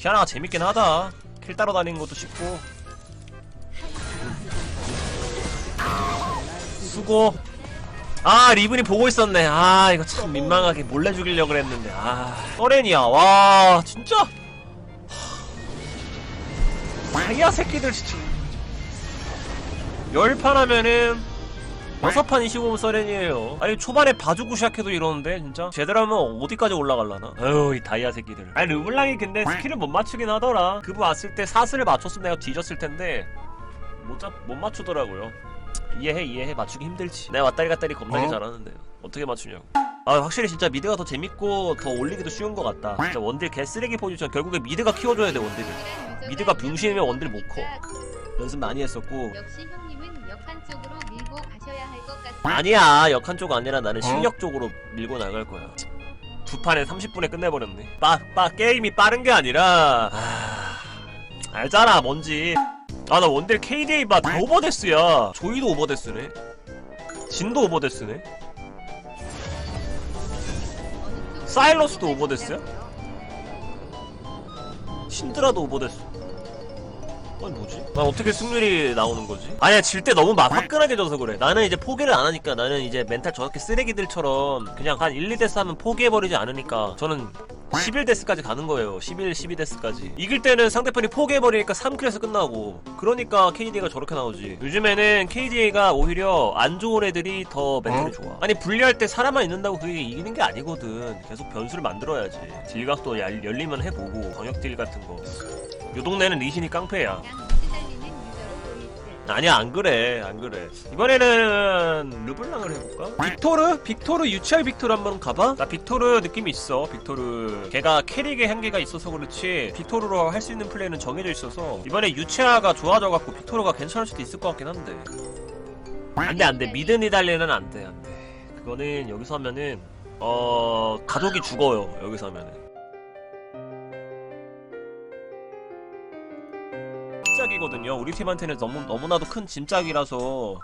키아나가 재밌긴 하다. 킬 따러 다니는 것도 쉽고. 수고. 아 리븐이 보고 있었네. 아 이거 참 민망하게 몰래 죽이려고 그랬는데. 아 서렌이야. 와 진짜. 자기야 새끼들 진짜. 열판 하면은 여섯 판이 15분 서렌이에요. 아니 초반에 봐주고 시작해도 이러는데 진짜? 제대로 하면 어디까지 올라갈라나? 아유 이 다이아 새끼들. 아니 르블랑이 근데 스킬을 못 맞추긴 하더라. 그부 왔을 때 사슬을 맞췄으면 내가 뒤졌을 텐데 못, 잡, 못 맞추더라고요. 이해해 이해해. 맞추기 힘들지. 내가 왔다리 갔다리 겁나게 어? 잘하는데. 어떻게 맞추냐고. 아 확실히 진짜 미드가 더 재밌고 더 올리기도 쉬운 것 같다. 진짜 원딜 개쓰레기 포지션. 결국에 미드가 키워줘야 돼 원딜을. 미드가 병신이면 원딜 못 커. 연습 많이 했었고. 역시 형님은 역한 쪽으로 가셔야 할 것 같아. 아니야 역한 쪽 아니라 나는 어? 실력 쪽으로 밀고 나갈 거야 두 판에 30분에 끝내버렸네 빠, 빠 게임이 빠른 게 아니라 아, 알잖아 뭔지 아 나 원딜 KDA 봐 다 오버데스야 조이도 오버데스네 진도 오버데스네 사일러스도 오버됐어요? 신드라도 오버됐어. 아니 뭐지? 난 어떻게 승률이 나오는 거지? 아니야 질 때 너무 막 화끈하게 져서 그래. 나는 이제 포기를 안 하니까 나는 이제 멘탈 저렇게 쓰레기들처럼 그냥 한 1, 2데스 하면 포기해버리지 않으니까 저는 11데스까지 가는 거예요. 11, 12데스까지. 이길 때는 상대편이 포기해버리니까 3킬에서 끝나고. 그러니까 KDA가 저렇게 나오지. 요즘에는 KDA가 오히려 안 좋은 애들이 더 멘탈이 좋아. 아니 분리할 때 사람만 있는다고 그게 이기는 게 아니거든. 계속 변수를 만들어야지. 딜각도 열- 열리면 해보고 광역 딜 같은 거. 요 동네는 리신이 깡패야. 아니야 안 그래 안 그래 이번에는 르블랑을 해볼까? 빅토르? 빅토르 유치할 빅토르 한번 가봐? 나 빅토르 느낌이 있어 빅토르 걔가 캐릭의 한계가 있어서 그렇지 빅토르로 할 수 있는 플레이는 정해져 있어서 이번에 유치아가 좋아져갖고 빅토르가 괜찮을 수도 있을 것 같긴 한데 안돼 안돼 미드 니달리는 안돼 안돼 그거는 여기서 하면은 어 가족이 죽어요 여기서 하면은 짐짝이거든요. 우리 팀한테는 너무 너무나도 큰 짐짝이라서.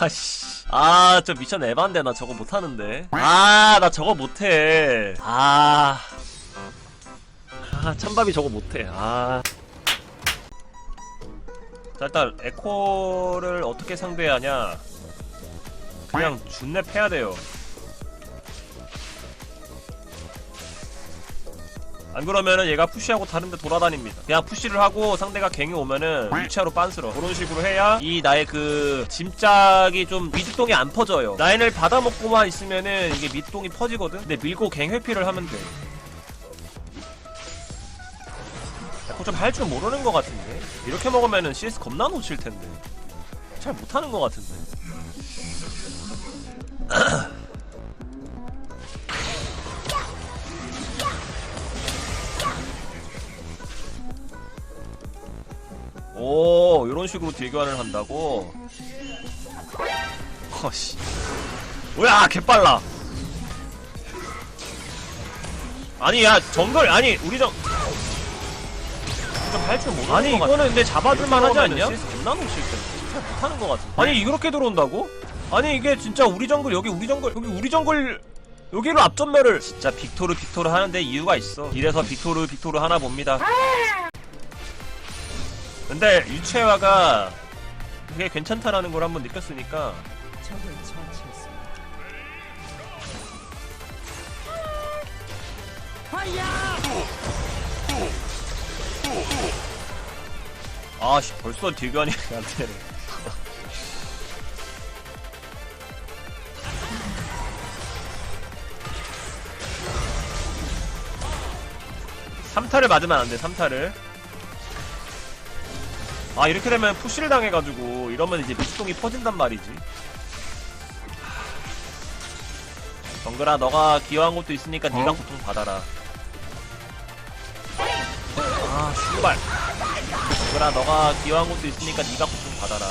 아씨. 아, 저 미션 에반데 나 저거 못 하는데. 아, 나 저거 못해. 아. 아, 찬밥이 저거 못해. 아. 자, 일단 에코를 어떻게 상대해야 하냐? 그냥 준내 패야 돼요. 안 그러면은 얘가 푸시하고 다른데 돌아다닙니다. 그냥 푸시를 하고 상대가 갱이 오면은 위치하로 빤스러. 그런 식으로 해야 이 나의 그 짐짝이 좀 미드동이 안 퍼져요. 라인을 받아먹고만 있으면은 이게 미드동이 퍼지거든. 근데 밀고 갱 회피를 하면 돼. 약간 좀할 줄 모르는 것 같은데. 이렇게 먹으면은 CS 겁나 놓칠 텐데. 잘 못하는 것 같은데. 오, 이런 식으로 딜 교환을 한다고? 허씨. 뭐야, 개빨라. 아니, 야, 정글, 아니, 우리 정. 좀할줄 모르는 아니 것 같아. 이거는 근데 잡아줄만 하지 않냐? 겁나 놓칠 텐데. 잘 못하는 것 같은데. 아니, 이렇게 들어온다고? 아니, 이게 진짜 우리 정글, 여기 우리 정글, 여기 우리 정글, 여기로 앞전멸을. 진짜 빅토르, 빅토르 하는데 이유가 있어. 이래서 빅토르, 빅토르 하나 봅니다. 근데 유채화가 그게 괜찮다라는 걸 한번 느꼈으니까. 아씨 벌써 딜교환이 안 되네. 삼타를 맞으면 안돼 삼타를 아 이렇게 되면 푸시를 당해가지고 이러면 이제 미스통이 퍼진단 말이지. 정글아 너가 기여한 것도 있으니까 네가 어? 고통 받아라. 아 씨발. 정글아 너가 기여한 것도 있으니까 네가 고통 받아라.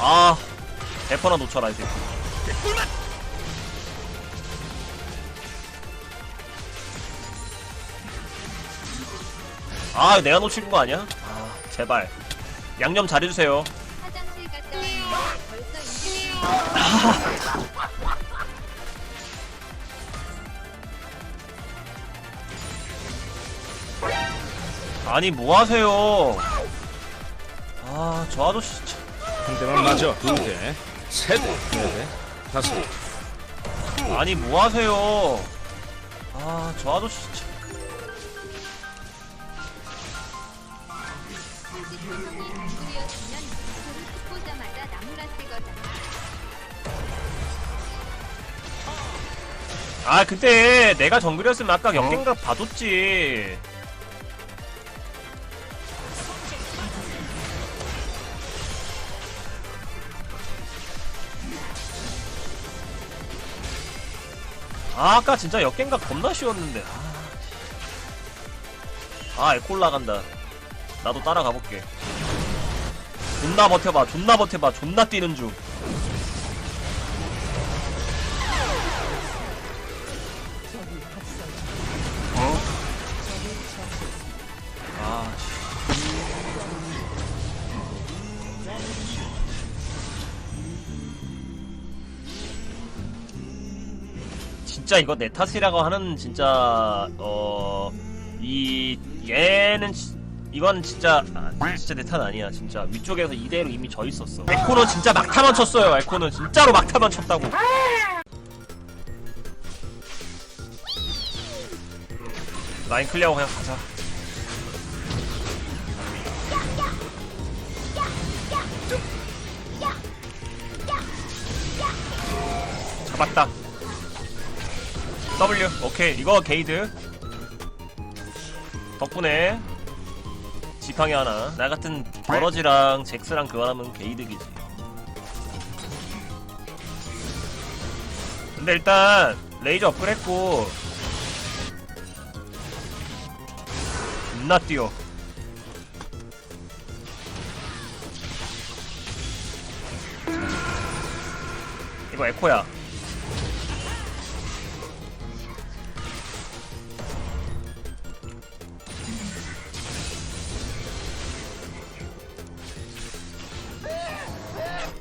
아 대퍼나 놓쳐라 이새 아 내가 놓친 거 아니야? 아 제발 양념 잘해주세요 20분 아니 뭐 하세요? 아 저 아저씨 진짜. 한 대만 맞아. 두 대, 세 대, 네 대, 다섯. 아니 뭐 하세요? 아 저 아저씨 진짜. 단둘이었으면 거잖아. 아 그때 내가 정글이었으면 아까 역갱각 봐줬지. 아, 아까 진짜 역갱각 겁나 쉬웠는데. 아, 아 에콜 나간다. 나도 따라가 볼게. 존나 버텨봐, 존나 버텨봐, 존나 뛰는 중. 아, 씨. 진짜 이거 내 탓이라고 하는 진짜 어 이 얘는 지- 이건 진짜 아, 진짜 내탓 아니야 진짜. 위쪽에서 이대로 이미 져 있었어. 에코는 진짜 막타만 쳤어요 에코는. 진짜로 막타만 쳤다고. 라인 클리어하고 그냥 가자. 잡았다. W 오케이. 이거 게이드. 덕분에 지팡이 하나. 나 같은 버러지랑 잭스랑 교환하면 게이득이지. 근데 일단 레이저 업그레이드했고 존나 뛰어. 이거 에코야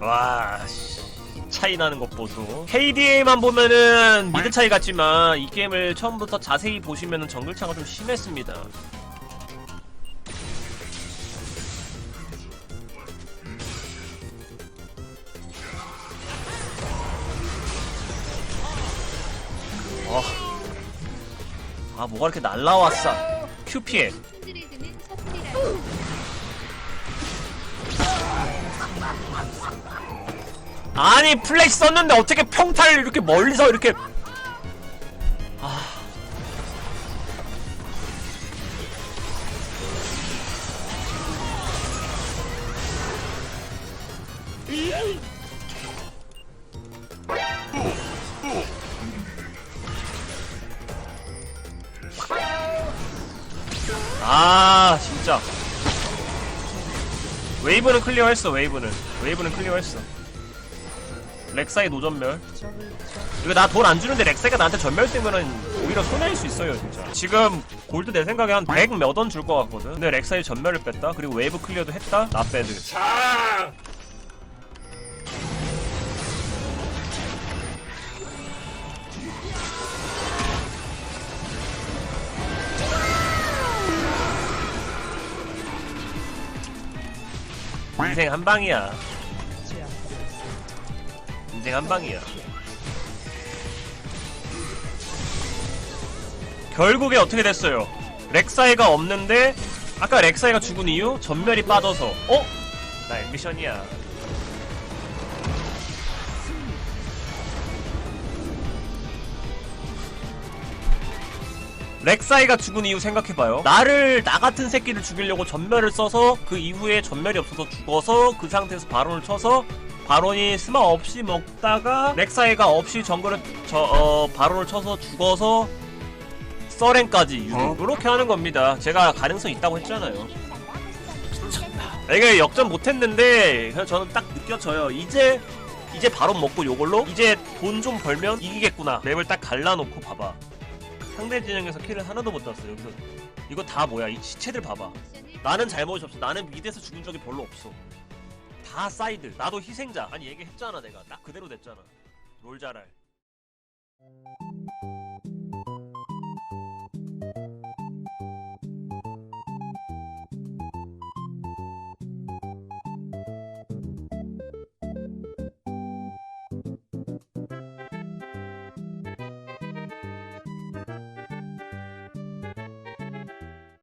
와 씨. 차이 나는 것 보소 KDA만 보면은 미드 차이 같지만 이 게임을 처음부터 자세히 보시면은 정글 차가 좀 심했습니다 어. 아 뭐가 이렇게 날라왔어 큐 피해 아니 플래시 썼는데 어떻게 평타를 이렇게 멀리서 이렇게. 아. 아 진짜. 웨이브는 클리어했어 웨이브는. 웨이브는 클리어했어 렉사이 노전멸. 이거 나 돈 안 주는데 렉사이가 나한테 전멸 쓰면은 오히려 손해일 수 있어요 진짜. 지금 골드 내 생각에 한 100 몇 원 줄 것 같거든. 근데 렉사이 전멸을 뺐다. 그리고 웨이브 클리어도 했다. 나배드. 자! 인생 한 방이야 인생 한 방이야. 결국에 어떻게 됐어요? 렉사이가 없는데 아까 렉사이가 죽은 이유 전멸이 빠져서. 어? 나 앰비션이야 렉사이가 죽은 이유 생각해봐요. 나를 나 같은 새끼를 죽이려고 전멸을 써서 그 이후에 전멸이 없어서 죽어서 그 상태에서 바론을 쳐서 바론이 스마 없이 먹다가 렉사이가 없이 정글을 저 어, 바론을 쳐서 죽어서 서렌까지 유도 이렇게 하는 겁니다. 제가 가능성 있다고 했잖아요. 이게 역전 못했는데 저는 딱 느껴져요. 이제 이제 바론 먹고 요걸로 이제 돈 좀 벌면 이기겠구나. 맵을 딱 갈라놓고 봐봐. 상대 진영에서 킬을 하나도 못 땄어. 여기서 이거 다 뭐야? 이 시체들 봐봐. 나는 잘못이 없어. 나는 미드에서 죽은 적이 별로 없어. 다 사이드. 나도 희생자. 아니 얘기했잖아 내가. 딱 그대로 됐잖아. 롤 잘할.